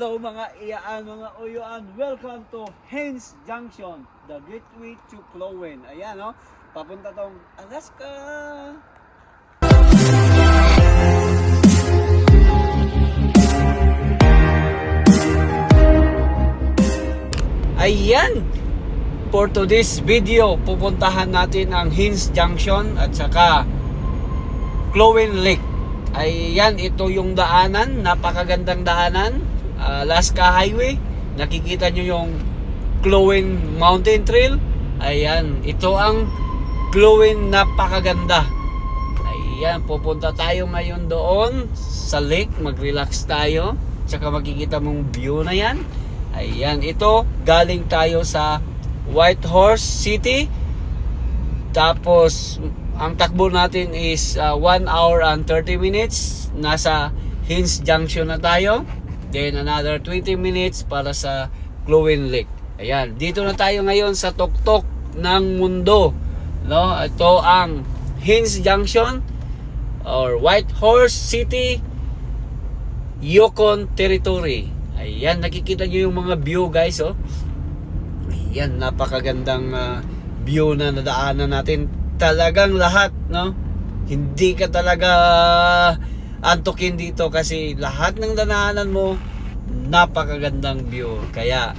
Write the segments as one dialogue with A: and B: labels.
A: Hello mga iyaan, mga uyuan. Welcome to Haynes Junction, the gateway to Clowen. Ayan, no? Papunta tong Alaska. Ayan! For today's video, pupuntahan natin ang Haynes Junction at saka Clowen Lake. Ayan, ito yung daanan, napakagandang daanan. Ah, Alaska Highway. Nakikita nyo yung Clowen Mountain Trail. Ayan, ito ang Clowen napakaganda. Ayan, pupunta tayo ngayon doon sa lake. Mag-relax tayo. Tsaka makikita mong view na yan. Ayan, ito galing tayo sa Whitehorse City. Tapos, ang takbo natin is 1 hour and 30 minutes. Nasa Hins Junction na tayo. Then another 20 minutes para sa Clowen Lake. Ayan, dito na tayo ngayon sa tuktok ng mundo. No? Ito ang Hins Junction or Whitehorse City, Yukon Territory. Ayan, nakikita nyo yung mga view guys, oh. Ayan, napakagandang ah, view na nadaanan natin. Talagang lahat, no? Hindi ka talaga antukin dito kasi lahat ng danaanan mo, napakagandang view. Kaya,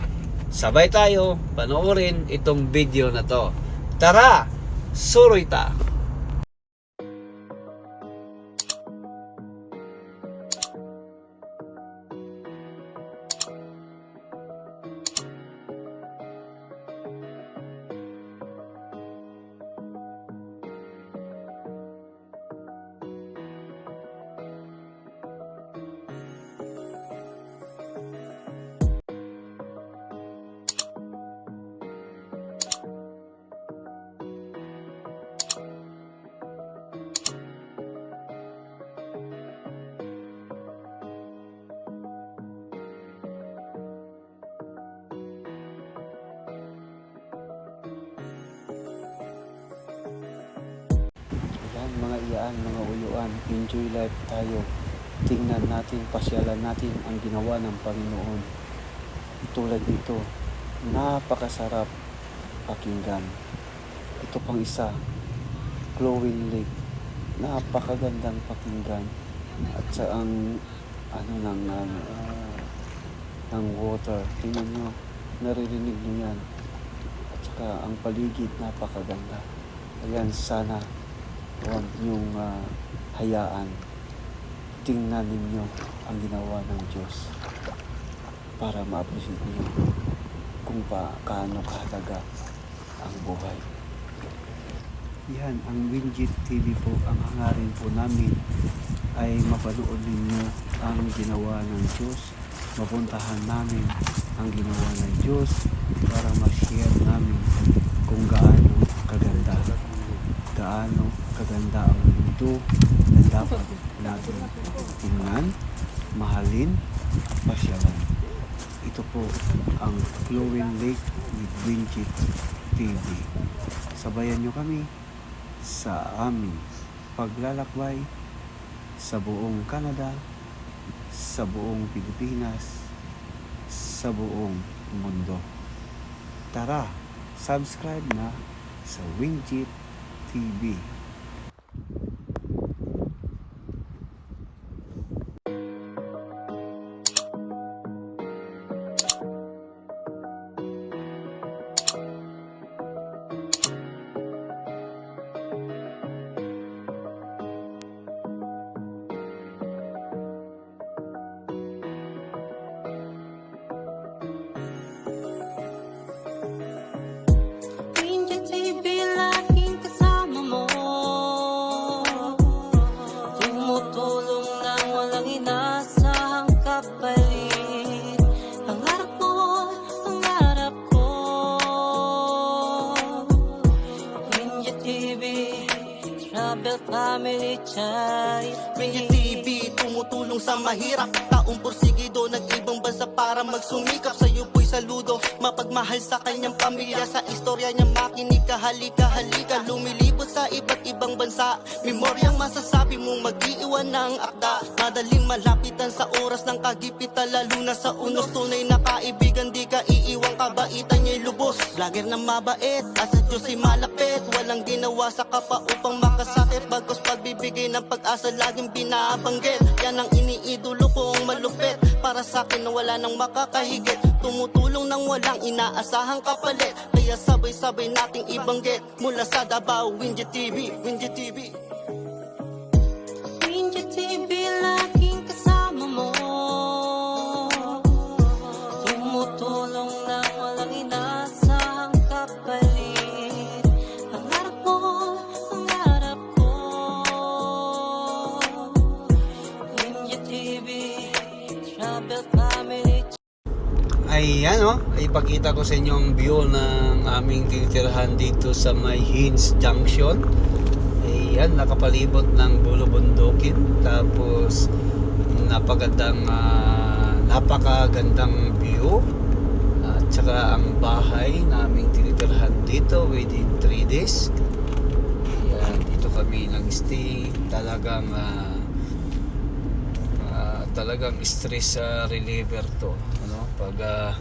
A: sabay tayo panoorin itong video na to. Tara, suroy ta! Yan, mga uyuan, enjoy life tayo. Tingnan natin, pasyalan natin ang ginawa ng Panginoon. Tulad nito, napakasarap pakinggan. Ito pang isa, glowing lake. Napakagandang pakinggan. At sa ang ano ng ano, ah, ng water. Tingnan nyo, naririnig nyo yan. At saka ang paligid napakaganda. Ayan, sana huwag niyong ah, hayaan. Tingnan ninyo ang ginawa ng Diyos para ma-appreciate niyo kung pa kaano kahalaga ang buhay. Yan, ang Winjit TV po, ang hangarin po namin ay mapanood ninyo ang ginawa ng Diyos. Mapuntahan namin ang ginawa ng Diyos para ma-share namin kung gaano kaganda gaano kaganda ang mundo na dapat natin tingnan, mahalin, pasyalan. Ito po ang Glowing Lake with Winchit TV. Sabayan nyo kami sa aming paglalakbay sa buong Canada, sa buong Pilipinas, sa buong mundo. Tara, subscribe na sa Winchit TV.
B: Charity
C: Ninja TV, tumutulong sa mahirap. Tao taong porsigido Nag-ibang bansa para magsumikap. Sa'yo po'y saludo. Mapagmahal sa kanyang pamilya. Sa istorya niya makinig ka Halika, halika. Lumilibot sa iba't ibang bansa. Memoryang masasabi mong mag-iiwan ng akda Madaling malapitan sa oras ng kagipitan Lalo na sa unos. Tunay na kaibigan Di ka iiwang kabaitan niya'y lubos. Vlogger na mabait At sa Diyos ay malapit. Walang ginawa sa kapa pag-asa Laging binabanggit. Yan ang iniidolo kong malupit. Para sa akin na wala nang makakahigit. Tumutulong nang walang inaasahang kapalit. Kaya sabay-sabay nating ibanggit. Mula sa Davao, Windy TV, Windy TV
B: Ninja TV laging kasama
A: Ayan o, ipakita ko sa inyo ang view ng aming tinitirhan dito sa may Hins Junction. Ayan, nakapalibot ng Bulo Bundukin. Tapos, napagandang, ah, napakagandang view. At saka ang bahay na aming tinitirhan dito within 3 days. Ayan, dito kami nag-stay. Talagang Ah, talagang stress sa reliever to ano? Pag ah,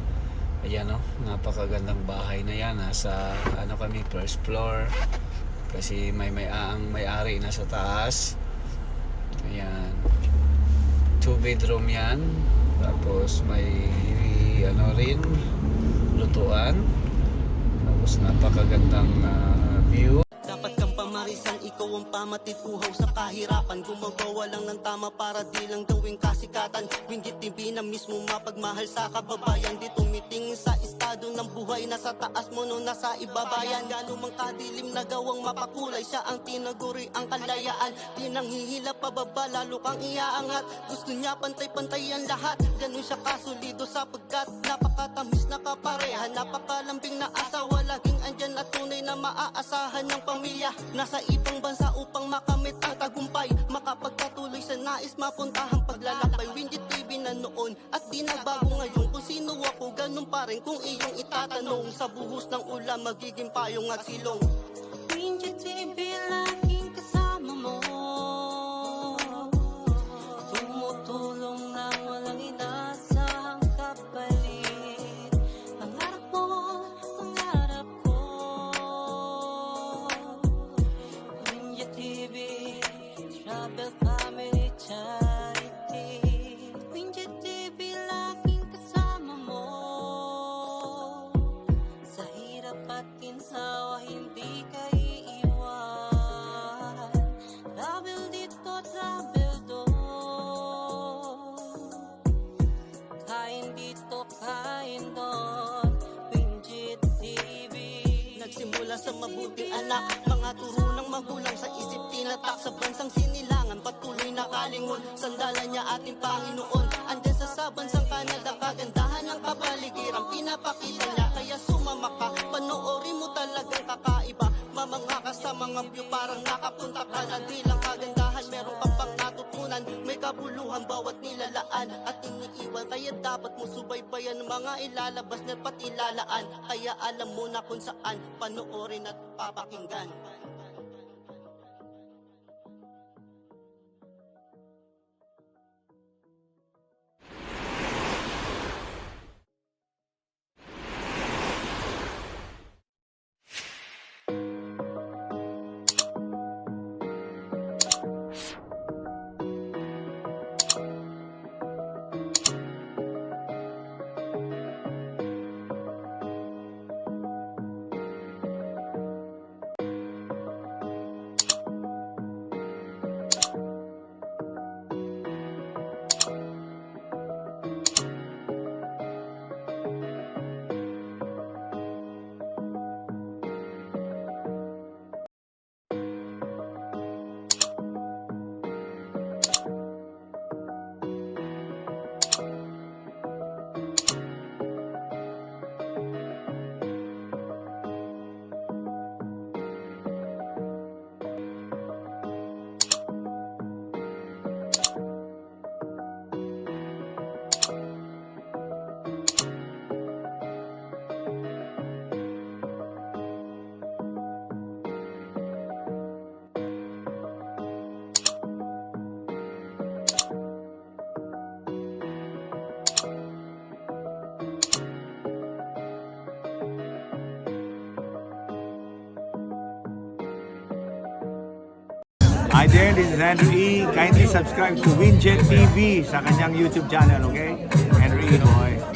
A: ayan no? Napakagandang bahay na yan nasa ano kami first floor. Kasi may may ang may-ari na sa taas. Ayan. Two bedroom yan. Tapos may ano rin lutuan. Tapos napakagandang ah, view
C: ikaw ang pamatid uhaw sa kahirapan. Gumagawa lang ng tama para di lang gawing kasikatan. Winggit TV na mismo mapagmahal sa kababayan. Di tumitingin sa estado ng buhay. Nasa taas mo no nasa ibabayan. Gano'n mang kadilim na gawang mapakulay. Siya ang tinaguri ang kalayaan. Di nang hihila pababa, lalo kang iaangat. Gusto niya pantay-pantay ang lahat. Ganun siya kasulido sapagkat Napakatamis na kapareha. Napakalambing na asawa maaasahan ng pamilya. Nasa ibang bansa upang makamit ang tagumpay. Makapagpatuloy sa nais mapuntahang paglalakbay. Windy TV na noon at di nagbago ngayon. Kung sino ako ganun pa rin kung iyong itatanong. Sa buhos ng ulan magiging payong at silong tinatak Sa bansang sinilangan patuloy na kalingon Sandalan niya ating Panginoon Andyan sa sabansang Canada Kagandahan ng kapaligiran Pinapakita niya kaya sumama ka. Panoorin mo talagang kakaiba Mamangha ka sa mga view Parang nakapunta ka na. Di lang kagandahan Meron ka pang May kabuluhan bawat nilalaan At iniiwan. Kaya dapat mo subaybayan Mga ilalabas na pati lalaan. Kaya alam mo na kung saan Panoorin at papakinggan
D: There, this is Andrew E. Kindly subscribe to Winjet TV sa kanyang YouTube channel, okay? Andrew E. Boy.